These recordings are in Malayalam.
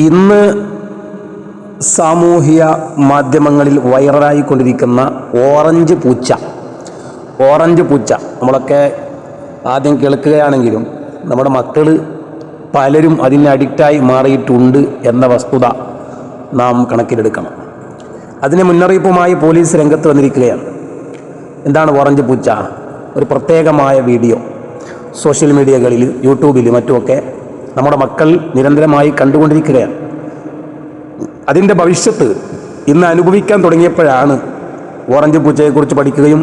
ഇന്ന് സാമൂഹിക മാധ്യമങ്ങളിൽ വൈറലായിക്കൊണ്ടിരിക്കുന്ന ഓറഞ്ച് പൂച്ച. ഓറഞ്ച് പൂച്ച. നമ്മളൊക്കെ ആദ്യം കേൾക്കുകയാണെങ്കിലും നമ്മുടെ മക്കൾ പലരും അതിന് അഡിക്റ്റായി മാറിയിട്ടുണ്ട് എന്ന വസ്തുത നാം കണക്കിലെടുക്കണം. അതിന് മുന്നറിയിപ്പുമായി പോലീസ് രംഗത്ത് വന്നിരിക്കുകയാണ്. എന്താണ് ഓറഞ്ച് പൂച്ച? ഒരു പ്രത്യേകമായ വീഡിയോ. സോഷ്യൽ മീഡിയകളിൽ യൂട്യൂബിൽ മറ്റുമൊക്കെ നമ്മുടെ മക്കൾ നിരന്തരമായി കണ്ടുകൊണ്ടിരിക്കുകയാണ്. അതിന്റെ ഭവിഷ്യത്ത് ഇന്ന് അനുഭവിക്കാൻ തുടങ്ങിയപ്പോഴാണ് ഓറഞ്ച് പൂച്ചയെക്കുറിച്ച് പഠിക്കുകയും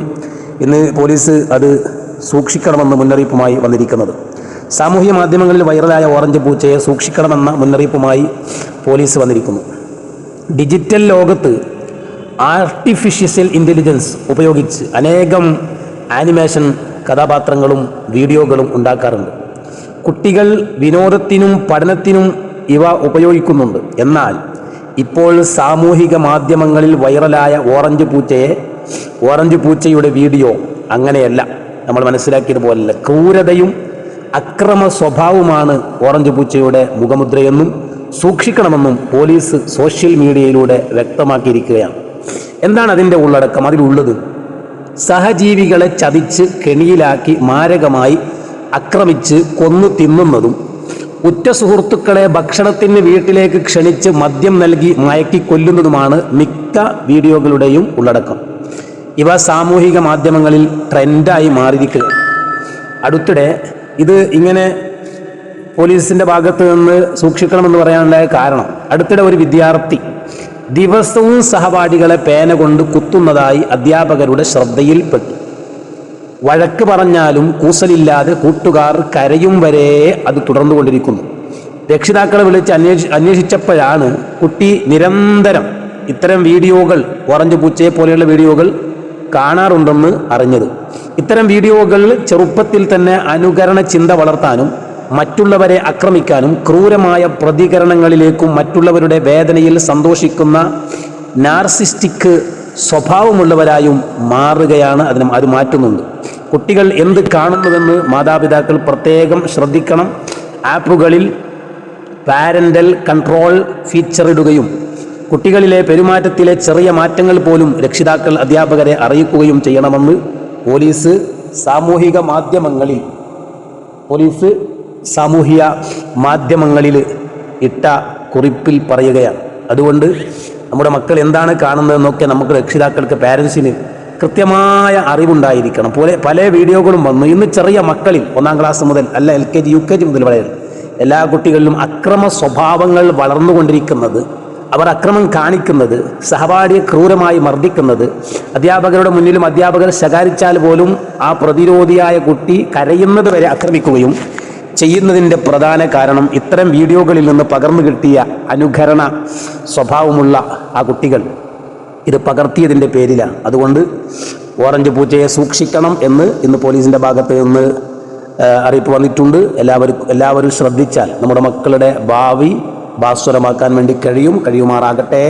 ഇന്ന് പോലീസ് അത് സൂക്ഷിക്കണമെന്ന് മുന്നറിയിപ്പുമായി വന്നിരിക്കുന്നത്. സാമൂഹ്യ മാധ്യമങ്ങളിൽ വൈറലായ ഓറഞ്ച് പൂച്ചയെ സൂക്ഷിക്കണമെന്ന മുന്നറിയിപ്പുമായി പോലീസ് വന്നിരിക്കുന്നു. ഡിജിറ്റൽ ലോകത്ത് ആർട്ടിഫിഷ്യൽ ഇന്റലിജൻസ് ഉപയോഗിച്ച് അനേകം ആനിമേഷൻ കഥാപാത്രങ്ങളും വീഡിയോകളും ഉണ്ടാക്കാറുണ്ട്. കുട്ടികൾ വിനോദത്തിനും പഠനത്തിനും ഇവ ഉപയോഗിക്കുന്നുണ്ട്. എന്നാൽ ഇപ്പോൾ സാമൂഹിക മാധ്യമങ്ങളിൽ വൈറലായ ഓറഞ്ച് പൂച്ചയെ ഓറഞ്ച് പൂച്ചയുടെ വീഡിയോ അങ്ങനെയല്ല. നമ്മൾ മനസ്സിലാക്കിയതുപോലല്ല. ക്രൂരതയും അക്രമ സ്വഭാവമാണ് ഓറഞ്ച് പൂച്ചയുടെ മുഖമുദ്രയെന്നും സൂക്ഷിക്കണമെന്നും പോലീസ് സോഷ്യൽ മീഡിയയിലൂടെ വ്യക്തമാക്കിയിരിക്കുകയാണ്. എന്താണ് അതിന്റെ ഉള്ളടക്കം? അതിലുള്ളത് സഹജീവികളെ ചതിച്ച് കെണിയിലാക്കി മാരകമായി ആക്രമിച്ച് കൊന്നു തിന്നുന്നതും ഉറ്റ സുഹൃത്തുക്കളെ ഭക്ഷണത്തിന് വീട്ടിലേക്ക് ക്ഷണിച്ച് മദ്യം നൽകി മയക്കി കൊല്ലുന്നതുമാണ് മിക്ക വീഡിയോകളുടെയും ഉള്ളടക്കം. ഇവ സാമൂഹിക മാധ്യമങ്ങളിൽ ട്രെൻഡായി മാറിയിരിക്കുക അടുത്തിടെ ഇത് ഇങ്ങനെ പോലീസിന്റെ ഭാഗത്ത് നിന്ന് സൂക്ഷിക്കണമെന്ന് പറയാനുണ്ടായ കാരണം അടുത്തിടെ ഒരു വിദ്യാർത്ഥി ദിവസവും സഹപാഠികളെ പേന കൊണ്ട് കുത്തുന്നതായി അധ്യാപകരുടെ ശ്രദ്ധയിൽപ്പെട്ടു. വഴക്ക് പറഞ്ഞാലും കൂസലില്ലാതെ കൂട്ടുകാർ കരയും വരെ അത് തുടർന്നുകൊണ്ടിരിക്കുന്നു. രക്ഷിതാക്കളെ വിളിച്ച് അന്വേഷി അന്വേഷിച്ചപ്പോഴാണ് കുട്ടി നിരന്തരം ഇത്തരം വീഡിയോകൾ ഓറഞ്ച് പൂച്ചയെ പോലെയുള്ള വീഡിയോകൾ കാണാറുണ്ടെന്ന് അറിഞ്ഞത്. ഇത്തരം വീഡിയോകൾ ചെറുപ്പത്തിൽ തന്നെ അനുകരണ ചിന്ത വളർത്താനും മറ്റുള്ളവരെ ആക്രമിക്കാനും ക്രൂരമായ പ്രതികരണങ്ങളിലേക്കും മറ്റുള്ളവരുടെ വേദനയിൽ സന്തോഷിക്കുന്ന നാർസിസ്റ്റിക് സ്വഭാവമുള്ളവരായും മാറുകയാണ് അതിന് അത് മാറ്റുന്നുണ്ട്. കുട്ടികൾ എന്ത് കാണുന്നുവെന്ന് മാതാപിതാക്കൾ പ്രത്യേകം ശ്രദ്ധിക്കണം. ആപ്പുകളിൽ പാരന്റൽ കൺട്രോൾ ഫീച്ചർ ഇടുകയും കുട്ടികളിലെ പെരുമാറ്റത്തിലെ ചെറിയ മാറ്റങ്ങൾ പോലും രക്ഷിതാക്കൾ അധ്യാപകരെ അറിയിക്കുകയും ചെയ്യണമെന്ന് പോലീസ് സാമൂഹിക മാധ്യമങ്ങളിൽ പോലീസ് സാമൂഹിക മാധ്യമങ്ങളിൽ ഇട്ട കുറിപ്പിൽ പറയുകയാണ്. അതുകൊണ്ട് നമ്മുടെ മക്കൾ എന്താണ് കാണുന്നതെന്നൊക്കെ നമുക്ക് രക്ഷിതാക്കൾക്ക് പാരൻസിന് കൃത്യമായ അറിവുണ്ടായിരിക്കണം. പോലെ പല വീഡിയോകളും വന്നു. ഇന്ന് ചെറിയ മക്കളിൽ ഒന്നാം ക്ലാസ് മുതൽ അല്ല L K G U K G മുതൽ വളരെ എല്ലാ കുട്ടികളിലും അക്രമ സ്വഭാവങ്ങൾ വളർന്നുകൊണ്ടിരിക്കുന്നത് അവർ അക്രമം കാണിക്കുന്നത് സഹപാഠിയെ ക്രൂരമായി മർദ്ദിക്കുന്നത് അധ്യാപകരുടെ മുന്നിലും അധ്യാപകർ ശകാരിച്ചാൽ പോലും ആ പ്രതിരോധിയായ കുട്ടി കരയുന്നത് വരെ ആക്രമിക്കുകയും ചെയ്യുന്നതിന്റെ പ്രധാന കാരണം ഇത്തരം വീഡിയോകളിൽ നിന്ന് പകർന്നു കിട്ടിയ അനുകരണ സ്വഭാവമുള്ള ആ കുട്ടികൾ. ഇത് പകർത്തിയതിന്റെ പേരിലാണ് അതുകൊണ്ട് ഓറഞ്ച് പൂച്ചയെ സൂക്ഷിക്കണം എന്ന് ഇന്ന് പോലീസിന്റെ ഭാഗത്ത് നിന്ന് അറിയിപ്പ് വന്നിട്ടുണ്ട്. എല്ലാവരും എല്ലാവരും ശ്രദ്ധിച്ചാൽ നമ്മുടെ മക്കളുടെ ഭാവി ഭാസ്വരമാക്കാൻ വേണ്ടി കഴിയും കഴിയുമാറാകട്ടെ.